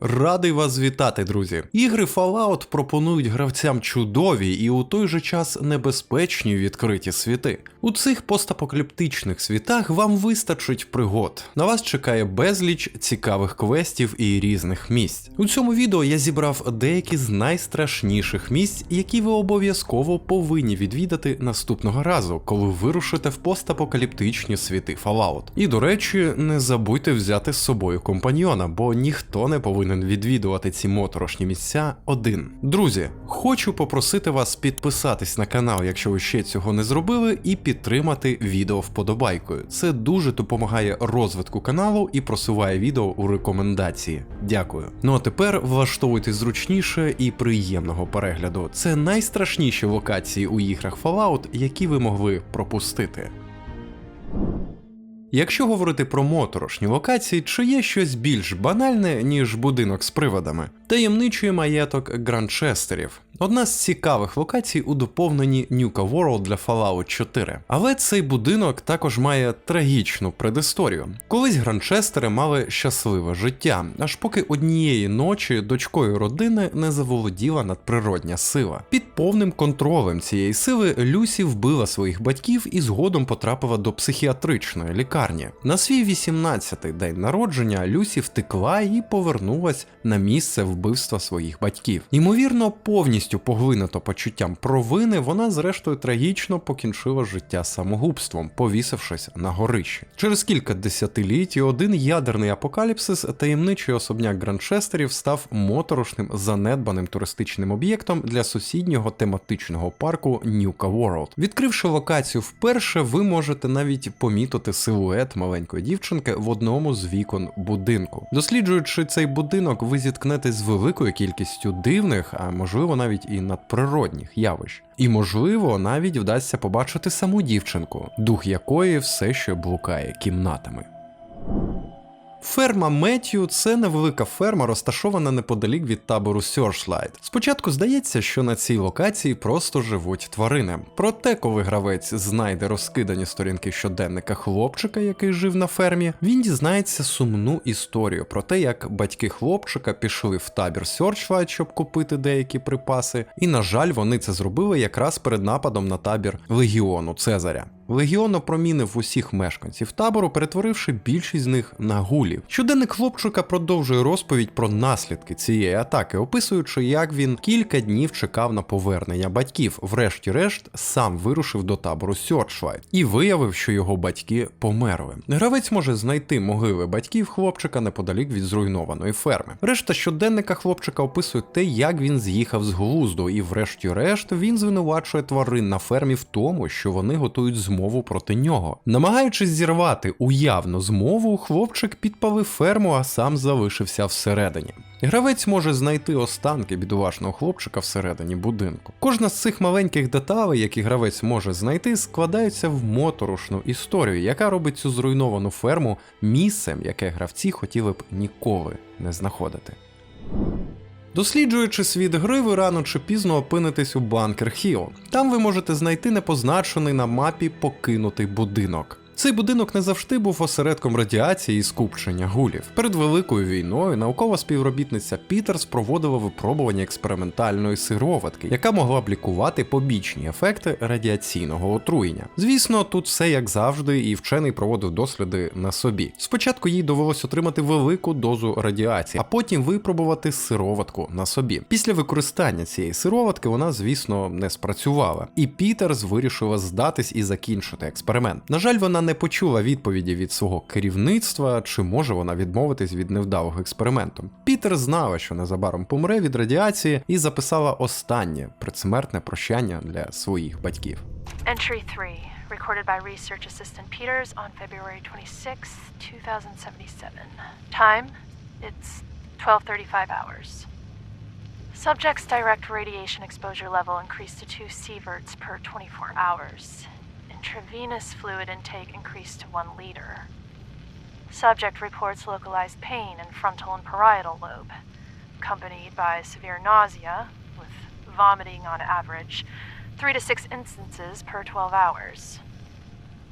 Радий вас вітати, друзі. Ігри Fallout пропонують гравцям чудові і у той же час небезпечні відкриті світи. У цих постапокаліптичних світах вам вистачить пригод. На вас чекає безліч цікавих квестів і різних місць. У цьому відео я зібрав деякі з найстрашніших місць, які ви обов'язково повинні відвідати наступного разу, коли вирушите в постапокаліптичні світи Fallout. І до речі, не забудьте взяти з собою компаньйона, бо ніхто не повинен відвідувати ці моторошні місця один. Друзі, хочу попросити вас підписатись на канал, якщо ви ще цього не зробили, і підтримати відео вподобайкою. Це дуже допомагає розвитку каналу і просуває відео у рекомендації. Дякую. Ну а тепер влаштовуйтесь зручніше і приємного перегляду. Це найстрашніші локації у іграх Fallout, які ви могли пропустити. Якщо говорити про моторошні локації, чи є щось більш банальне, ніж будинок з приводами? Таємничий маєток Гранчестерів. Одна з цікавих локацій у доповненні Nuka World для Fallout 4. Але цей будинок також має трагічну предісторію. Колись Гранчестери мали щасливе життя, аж поки однієї ночі дочкою родини не заволоділа надприродня сила. Під повним контролем цієї сили Люсі вбила своїх батьків і згодом потрапила до психіатричної лікарні. На свій 18-й день народження Люсі втекла і повернулась на місце вбивства своїх батьків. Ймовірно, повністю поглинуто почуттям провини, вона зрештою трагічно покінчила життя самогубством, повісившись на горищі. Через кілька десятиліть один ядерний апокаліпсис, таємничий особняк Гранчестерів став моторошним занедбаним туристичним об'єктом для сусіднього тематичного парку Нюка World. Відкривши локацію вперше, ви можете навіть помітити силует маленької дівчинки в одному з вікон будинку. Досліджуючи цей будинок, ви зіткнетесь з великою кількістю дивних, а можливо навіть і надприродних явищ. І можливо навіть вдасться побачити саму дівчинку, дух якої все ще блукає кімнатами. Ферма Меттью – це невелика ферма, розташована неподалік від табору Searchlight. Спочатку здається, що на цій локації просто живуть тварини. Проте, коли гравець знайде розкидані сторінки щоденника хлопчика, який жив на фермі, він дізнається сумну історію про те, як батьки хлопчика пішли в табір Searchlight, щоб купити деякі припаси, і, на жаль, вони це зробили якраз перед нападом на табір Легіону Цезаря. Легіон опромінив усіх мешканців табору, перетворивши більшість з них на гулів. Щоденник хлопчика продовжує розповідь про наслідки цієї атаки, описуючи, як він кілька днів чекав на повернення батьків. Врешті-решт сам вирушив до табору Сьорчвайт і виявив, що його батьки померли. Гравець може знайти могили батьків хлопчика неподалік від зруйнованої ферми. Решта щоденника хлопчика описує те, як він з'їхав з глузду, і, врешті-решт, він звинувачує тварин на фермі в тому, що вони готують змогу змову проти нього. Намагаючись зірвати уявну змову, хлопчик підпалив ферму, а сам залишився всередині. Гравець може знайти останки бідолашного хлопчика всередині будинку. Кожна з цих маленьких деталей, які гравець може знайти, складаються в моторошну історію, яка робить цю зруйновану ферму місцем, яке гравці хотіли б ніколи не знаходити. Досліджуючи світ гри, ви рано чи пізно опинитесь у Банкер Хіо. Там ви можете знайти непозначений на мапі покинутий будинок. Цей будинок не завжди був осередком радіації і скупчення гулів. Перед великою війною наукова співробітниця Пітерс проводила випробування експериментальної сироватки, яка могла б лікувати побічні ефекти радіаційного отруєння. Звісно, тут все як завжди, і вчений проводив досліди на собі. Спочатку їй довелось отримати велику дозу радіації, а потім випробувати сироватку на собі. Після використання цієї сироватки вона, звісно, не спрацювала, і Пітерс вирішила здатись і закінчити експеримент. На жаль, вона не почула відповіді від свого керівництва, чи може вона відмовитись від невдалого експерименту. Пітер знала, що незабаром помре від радіації, і записала останнє предсмертне прощання для своїх батьків. Entry 3, recorded by Research Assistant Peters on February 26, 2077. Time? It's 12:35 hours. Subject's direct radiation exposure level increased to 2 sieverts per 24 hours. Intravenous fluid intake increased to 1 liter. Subject reports localized pain in frontal and parietal lobe, accompanied by severe nausea, with vomiting on average, three to six instances per 12 hours.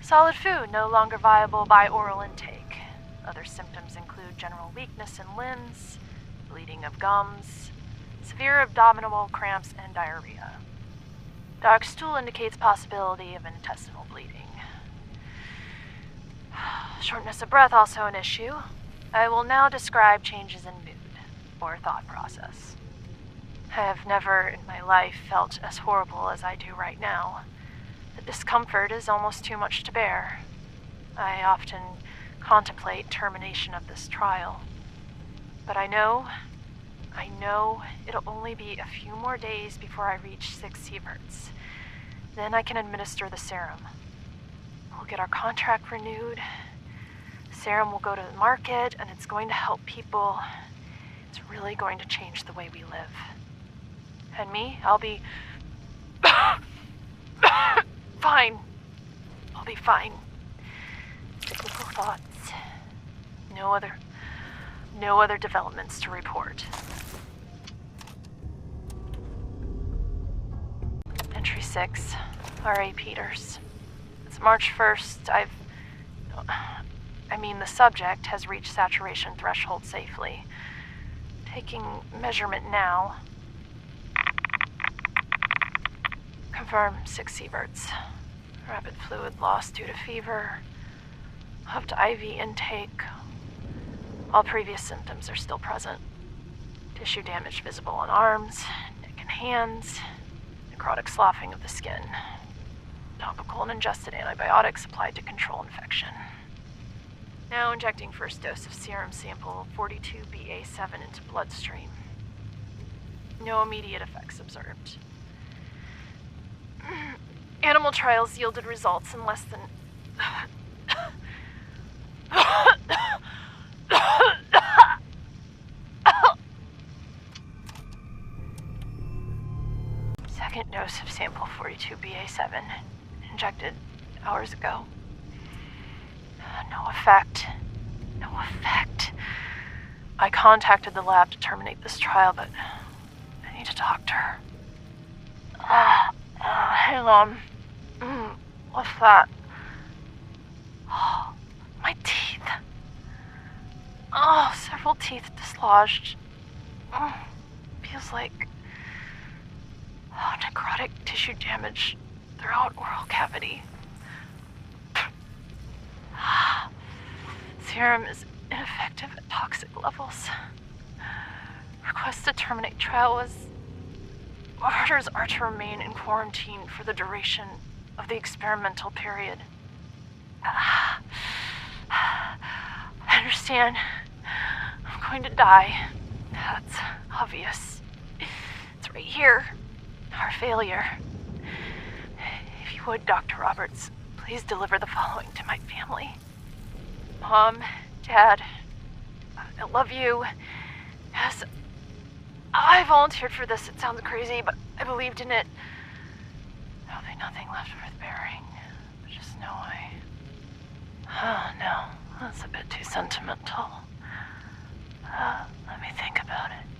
Solid food no longer viable by oral intake. Other symptoms include general weakness in limbs, bleeding of gums, severe abdominal cramps, and diarrhea. Dark stool indicates possibility of intestinal bleeding. Shortness of breath also an issue. I will now describe changes in mood or thought process. I have never in my life felt as horrible as I do right now. The discomfort is almost too much to bear. I often contemplate termination of this trial. But I know, I know it'll only be a few more days before I reach six sieverts. Then I can administer the serum. We'll get our contract renewed. Serum will go to the market, and it's going to help people. It's really going to change the way we live. And me, I'll be. fine. I'll be fine. Cyclical thoughts. No other. No other developments to report. 6. R.A. Peters. It's March 1st. I've. I mean, the subject has reached saturation threshold safely. Taking measurement now. Confirm 6 sieverts. Rapid fluid loss due to fever. Upped IV intake. All previous symptoms are still present. Tissue damage visible on arms, neck, and hands. Necrotic sloughing of the skin. Topical and ingested antibiotics applied to control infection. Now injecting first dose of serum sample 42BA7 into bloodstream. No immediate effects observed. Animal trials yielded results in less than. Second dose of sample 42BA7, injected hours ago. No effect. No effect. I contacted the lab to terminate this trial, but I need a doctor. Ah, ah, hang on. Mm, what's that? Oh, my teeth. Oh, several teeth dislodged. Mm, feels like tissue damage throughout oral cavity. Serum is ineffective at toxic levels. Request to terminate trial was. Orders are to remain in quarantine for the duration of the experimental period. I understand. I'm going to die. That's obvious. It's right here. Our failure. If you would, Dr. Roberts, please deliver the following to my family. Mom, Dad, I love you. Yes, I volunteered for this. It sounds crazy, but I believed in it. There'll be nothing left worth bearing. Just know I. Oh, no, that's a bit too sentimental. Uh, let me think about it.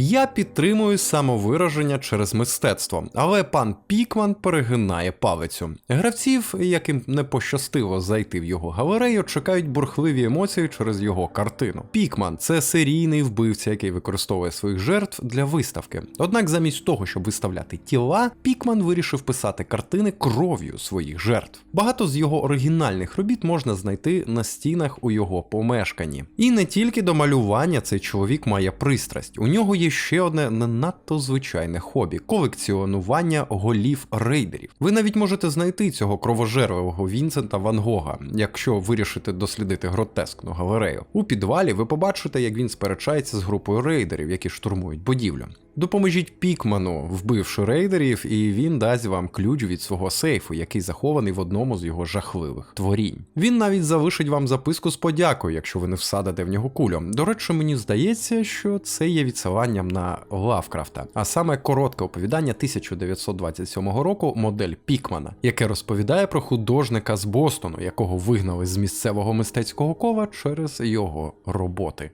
Я підтримую самовираження через мистецтво, але пан Пікман перегинає палицю. Гравців, яким не пощастило зайти в його галерею, чекають бурхливі емоції через його картину. Пікман це серійний вбивця, який використовує своїх жертв для виставки. Однак, замість того, щоб виставляти тіла, Пікман вирішив писати картини кров'ю своїх жертв. Багато з його оригінальних робіт можна знайти на стінах у його помешканні. І не тільки до малювання цей чоловік має пристрасть. У нього є ще одне не надто звичайне хобі колекціонування голів рейдерів. Ви навіть можете знайти цього кровожерливого Вінсента Ван Гога, якщо вирішите дослідити гротескну галерею. У підвалі ви побачите, як він сперечається з групою рейдерів, які штурмують будівлю. Допоможіть Пікману, вбивши рейдерів, і він дасть вам ключ від свого сейфу, який захований в одному з його жахливих творінь. Він навіть залишить вам записку з подякою, якщо ви не всадите в нього кулю. До речі, мені здається, що це є відсиланням на Лавкрафта, а саме коротке оповідання 1927 року модель Пікмана, яке розповідає про художника з Бостону, якого вигнали з місцевого мистецького кола через його роботи.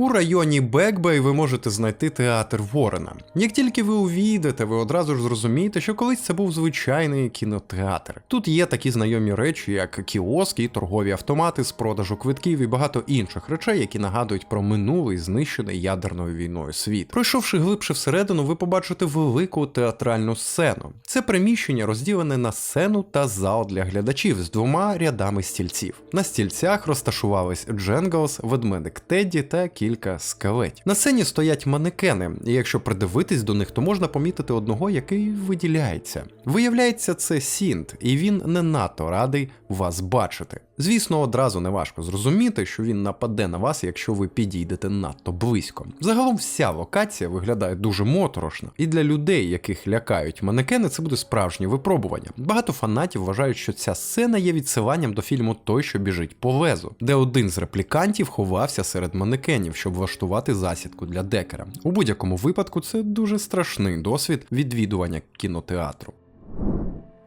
У районі Бекбей ви можете знайти театр Ворена. Як тільки ви увійдете, ви одразу ж зрозумієте, що колись це був звичайний кінотеатр. Тут є такі знайомі речі, як кіоски, торгові автомати з продажу квитків і багато інших речей, які нагадують про минулий знищений ядерною війною світ. Пройшовши глибше всередину, ви побачите велику театральну сцену. Це приміщення розділене на сцену та зал для глядачів з двома рядами стільців. На стільцях розташувались Дженглс, ведмедик Тедді та кілька скелетів. На сцені стоять манекени, і якщо придивитись до них, то можна помітити одного, який виділяється. Виявляється, це Сінт, і він не надто радий вас бачити. Звісно, одразу неважко зрозуміти, що він нападе на вас, якщо ви підійдете надто близько. Загалом вся локація виглядає дуже моторошно, і для людей, яких лякають манекени, це буде справжнє випробування. Багато фанатів вважають, що ця сцена є відсиланням до фільму Той, що біжить по везу, де один з реплікантів ховався серед манекенів, щоб влаштувати засідку для декера. У будь-якому випадку це дуже страшний досвід відвідування кінотеатру.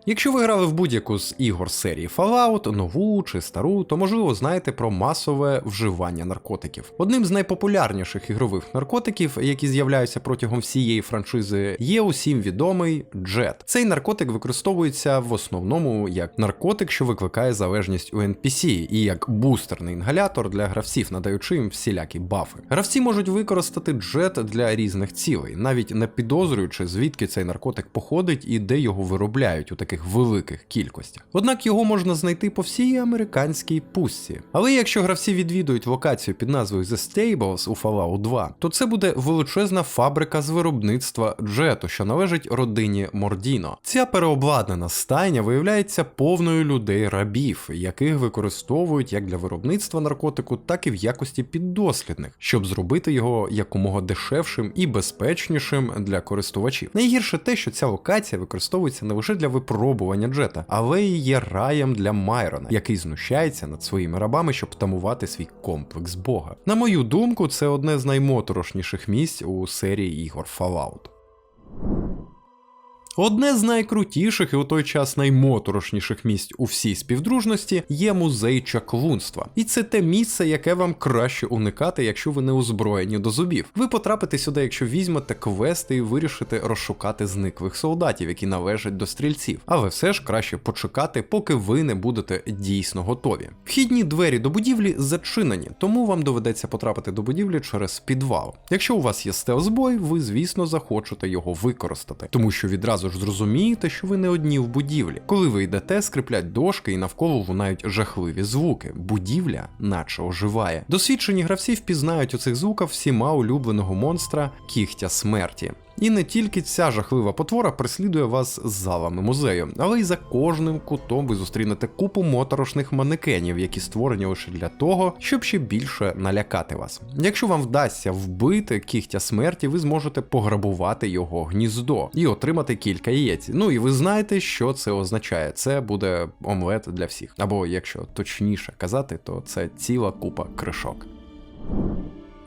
Якщо ви грали в будь-яку з ігор серії Fallout, нову чи стару, то можливо знаєте про масове вживання наркотиків. Одним з найпопулярніших ігрових наркотиків, які з'являються протягом всієї франшизи, є усім відомий джет. Цей наркотик використовується в основному як наркотик, що викликає залежність у NPC, і як бустерний інгалятор для гравців, надаючи їм всілякі бафи. Гравці можуть використати джет для різних цілей, навіть не підозрюючи, звідки цей наркотик походить і де його виробляють у таких великих кількостях. Однак його можна знайти по всій американській пустці. Але якщо гравці відвідують локацію під назвою The Stables у Fallout 2, то це буде величезна фабрика з виробництва джету, що належить родині Мордіно. Ця переобладнана стайня виявляється повною людей рабів, яких використовують як для виробництва наркотику, так і в якості піддослідних, щоб зробити його якомога дешевшим і безпечнішим для користувачів. Найгірше те, що ця локація використовується не лише для випробування джета, але і є раєм для Майрона, який знущається над своїми рабами, щоб тамувати свій комплекс Бога. На мою думку, це одне з наймоторошніших місць у серії ігор Fallout. Одне з найкрутіших і у той час наймоторошніших місць у всій співдружності є музей чаклунства. І це те місце, яке вам краще уникати, якщо ви не озброєні до зубів. Ви потрапите сюди, якщо візьмете квести і вирішите розшукати зниклих солдатів, які належать до стрільців. Але все ж краще почекати, поки ви не будете дійсно готові. Вхідні двері до будівлі зачинені, тому вам доведеться потрапити до будівлі через підвал. Якщо у вас є стелсбой, ви, звісно, захочете його використати, тому що відразу ж зрозумієте, що ви не одні в будівлі. Коли ви йдете, скриплять дошки і навколо лунають жахливі звуки. Будівля, наче оживає. Досвідчені гравці впізнають у цих звуках всіма улюбленого монстра кігтя смерті. І не тільки ця жахлива потвора преслідує вас з залами музею, але й за кожним кутом ви зустрінете купу моторошних манекенів, які створені лише для того, щоб ще більше налякати вас. Якщо вам вдасться вбити кігтя смерті, ви зможете пограбувати його гніздо і отримати кілька яєць. Ну і ви знаєте, що це означає. Це буде омлет для всіх. Або якщо точніше казати, то це ціла купа кришок.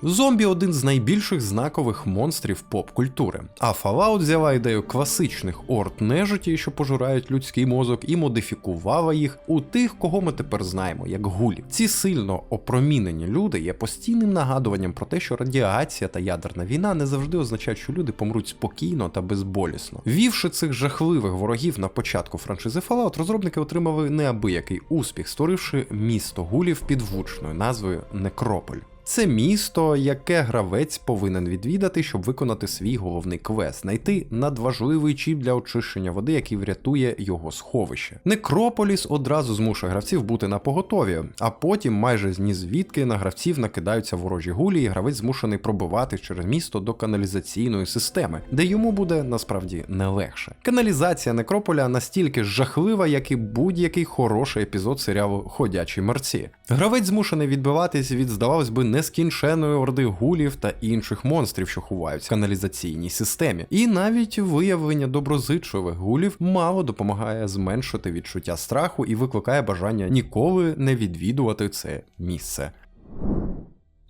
Зомбі один з найбільших знакових монстрів поп-культури. А Fallout взяла ідею класичних орд нежиті, що пожирають людський мозок, і модифікувала їх у тих, кого ми тепер знаємо, як гулі. Ці сильно опромінені люди є постійним нагадуванням про те, що радіація та ядерна війна не завжди означають, що люди помруть спокійно та безболісно. Вівши цих жахливих ворогів на початку франшизи Fallout, розробники отримали неабиякий успіх, створивши місто гулів під влучною назвою Некрополь. Це місто, яке гравець повинен відвідати, щоб виконати свій головний квест, знайти надважливий чіп для очищення води, який врятує його сховище. Некрополіс одразу змушує гравців бути на поготові, а потім, майже ні звідки, на гравців накидаються ворожі гулі, і гравець змушений пробивати через місто до каналізаційної системи, де йому буде насправді не легше. Каналізація некрополя настільки жахлива, як і будь-який хороший епізод серіалу Ходячі мерці. Гравець змушений відбиватись від, здавалось би, нескінченої орди гулів та інших монстрів, що ховаються в каналізаційній системі. І навіть виявлення доброзичливих гулів мало допомагає зменшити відчуття страху і викликає бажання ніколи не відвідувати це місце.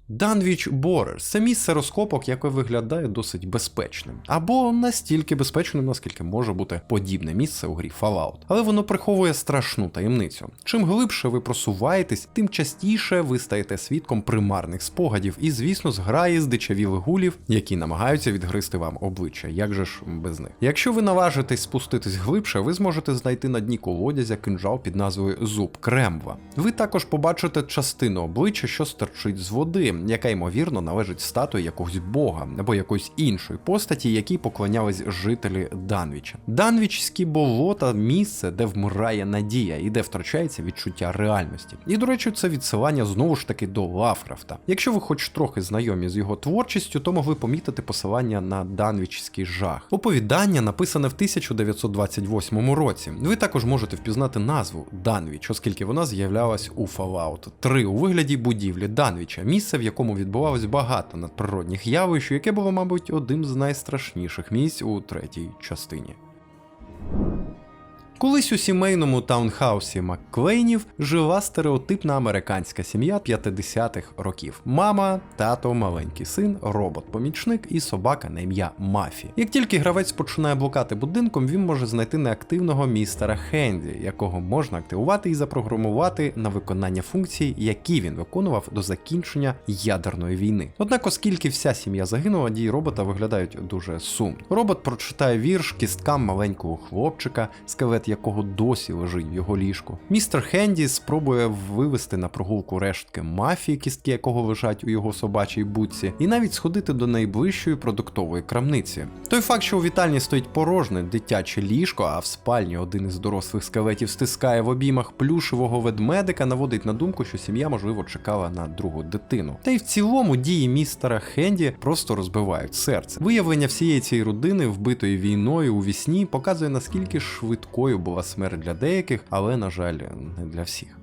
Данвіч Борерс це місце розкопок, яке виглядає досить безпечним, або настільки безпечним, наскільки може бути подібне місце у грі Fallout. Але воно приховує страшну таємницю. Чим глибше ви просуваєтесь, тим частіше ви стаєте свідком примарних спогадів, і, звісно, зграї здичавілих гулів, які намагаються відгризти вам обличчя. Як же ж без них? Якщо ви наважитесь спуститись глибше, ви зможете знайти на дні колодязя кинжал під назвою Зуб Кремва. Ви також побачите частину обличчя, що стерчить з води, яка ймовірно належить статуї якогось бога або якоїсь іншої постаті, якій поклонялись жителі Данвіча. Данвічські болота місце, де вмирає надія і де втрачається відчуття реальності. І до речі, це відсилання знову ж таки до Лавкрафта. Якщо ви хоч трохи знайомі з його творчістю, то могли помітити посилання на Данвічський жах. Оповідання написане в 1928 році. Ви також можете впізнати назву Данвіч, оскільки вона з'являлась у Fallout 3 у вигляді будівлі Данвіча, місце, в якому відбувалось багато надприродних явищ, яке було, мабуть, одним з найстрашніших місць у третій частині. Колись у сімейному таунхаусі Макклейнів жила стереотипна американська сім'я 50-х років: мама, тато, маленький син, робот-помічник і собака на ім'я Мафі. Як тільки гравець починає блукати будинком, він може знайти неактивного містера Хенді, якого можна активувати і запрограмувати на виконання функцій, які він виконував до закінчення ядерної війни. Однак, оскільки вся сім'я загинула, дії робота виглядають дуже сумно. Робот прочитає вірш кісткам маленького хлопчика, скелет якого досі лежить в його ліжку. Містер Хенді спробує вивести на прогулку рештки мафії, кістки якого лежать у його собачій будці, і навіть сходити до найближчої продуктової крамниці. Той факт, що у вітальні стоїть порожне дитяче ліжко, а в спальні один із дорослих скелетів стискає в обіймах плюшевого ведмедика, наводить на думку, що сім'я, можливо, чекала на другу дитину. Та й в цілому дії містера Хенді просто розбивають серце. Виявлення всієї цієї родини, вбитої війною у вісні, показує наскільки швидкою була смерть для деяких, але, на жаль, не для всіх.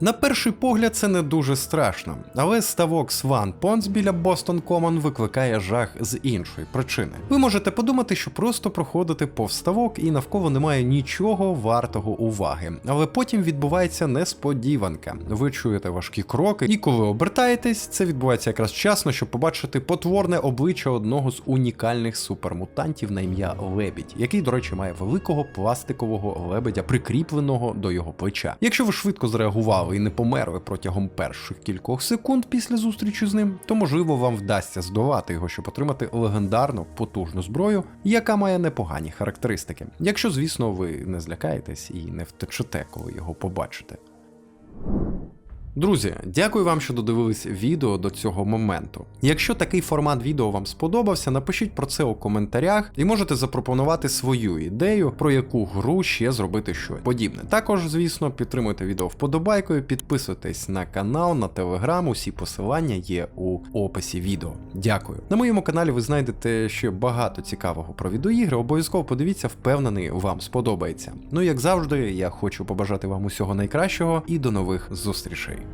На перший погляд це не дуже страшно, але ставок Сван Понс біля Бостон Комон викликає жах з іншої причини. Ви можете подумати, що просто проходите повз ставок і навколо немає нічого вартого уваги, але потім відбувається несподіванка. Ви чуєте важкі кроки, і коли обертаєтесь, це відбувається якраз вчасно, щоб побачити потворне обличчя одного з унікальних супермутантів на ім'я Лебідь, який, до речі, має великого пластикового лебедя, прикріпленого до його плеча. Якщо ви швидко зреагували і не померли протягом перших кількох секунд після зустрічі з ним, то можливо вам вдасться здолати його, щоб отримати легендарну потужну зброю, яка має непогані характеристики. Якщо, звісно, ви не злякаєтесь і не втечете, коли його побачите. Друзі, дякую вам, що додивились відео до цього моменту. Якщо такий формат відео вам сподобався, напишіть про це у коментарях і можете запропонувати свою ідею, про яку гру ще зробити щось подібне. Також, звісно, підтримуйте відео вподобайкою, підписуйтесь на канал, на телеграм, усі посилання є у описі відео. Дякую. На моєму каналі ви знайдете ще багато цікавого про відеоігри. Обов'язково подивіться, впевнений, вам сподобається. Ну як завжди, я хочу побажати вам усього найкращого і до нових зустрічей.